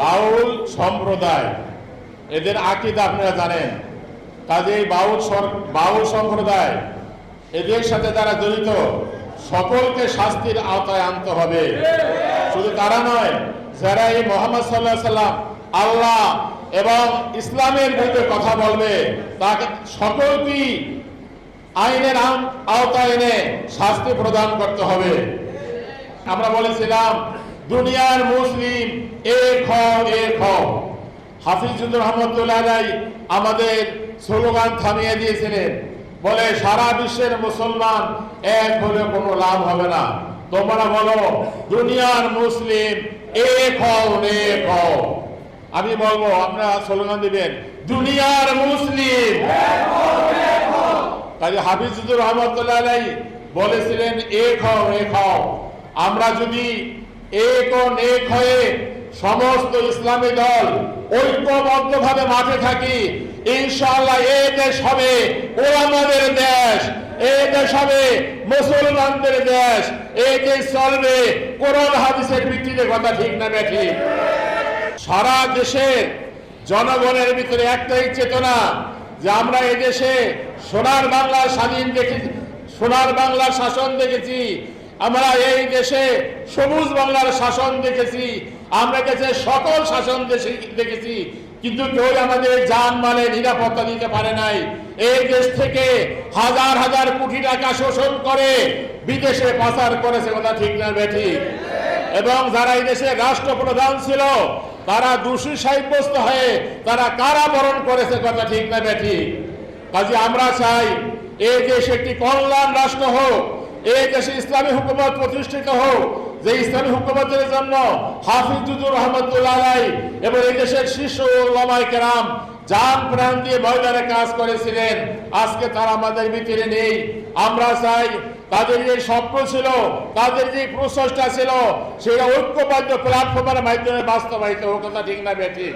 বাউল সম্প্রদায়। এদের আকিদা আপনারা জানেন। কাজেই বাউল বাউল সম্প্রদায়, এদের সাথে যারা জড়িত, সকলকে শাস্তির আওতায় আনতে হবে। শুধু তারা নয়, যারা এই মোহাম্মদ সাল্লাহ সাল্লাম আল্লাহ এবং ইসলামের বিরুদ্ধে কথা বলবে, তাকে সকলকেই আইনের আওতায় এনে শাস্তি প্রদান করতে হবে। আমরা বলেছিলাম দুনিয়ার মুসলিম এক হও এক হও হাফিজুর রহমতুল্লাহ আমাদের স্লোগান থামিয়ে দিয়েছিলেন, বলে সারা বিশ্বের মুসলমান এক হলে কোনো লাভ হবে না। তোমরা বলো, দুনিয়ার মুসলিম এক হও এক হও আমি বলব, আপনারা স্লোগান দিবেন, দুনিয়ার মুসলিম কাজে হাফিজুর রহমতুল্লাহ বলেছিলেন এক হও এক হও আমরা যদি এক ও নেক হয়ে সমস্ত ইসলামী দল ঐক্যবদ্ধভাবে মাঠে থাকি, ইনশাআল্লাহ এই দেশ হবে ওলামাদের দেশ এই দেশ হবে মুসলমানদের দেশ এই দেশ চলবে কোরআন হাদিসের ভিত্তিতে, কথা ঠিক না ঠিক সারা দেশের জনগণের ভিতরে একটাই চেতনা যে আমরা এদেশে সোনার বাংলার স্বাধীন দেখি সোনার বাংলার শাসন দেখেছি আমরা এই দেশে সবুজ বাংলার শাসন দেখেছি, আমরা দেশে সকল শাসন দেশে দেখেছি, কিন্তু কেউ আমাদের যান মালে নিরাপত্তা দিতে পারে নাই। এই দেশ থেকে হাজার হাজার কোটি টাকা শোষণ করে বিদেশে পাচার করেছে কথা ঠিক না বেঠিক এবং যারা এই দেশে রাষ্ট্রপ্রধান ছিল, তারা দোষী সাব্যস্ত হয়ে তারা কারাবরণ করেছে কথা ঠিক না বেঠি কাজে আমরা চাই, এই দেশ একটি কল্যাণ রাষ্ট্র হোক এই দেশে ইসলামী হুকুমত প্রতিষ্ঠিত হোক, যে ইসলামী হুকুমতের জন্য হাফিজুর রহমতুল্লাহ আলাই এবং এই দেশের শীর্ষ ওলামাই কেরাম যান প্রাণ দিয়ে ময়দানে কাজ করেছিলেন। আজকে তারা আমাদের ভিতরে নেই। আমরা চাই তাদের যে স্বপ্ন ছিল, তাদের যে প্রচেষ্টা ছিল, সেটা ঐক্যবদ্ধ প্ল্যাটফর্মের মাধ্যমে বাস্তবায়িত হোক, কথা ঠিক না, বেঠিক?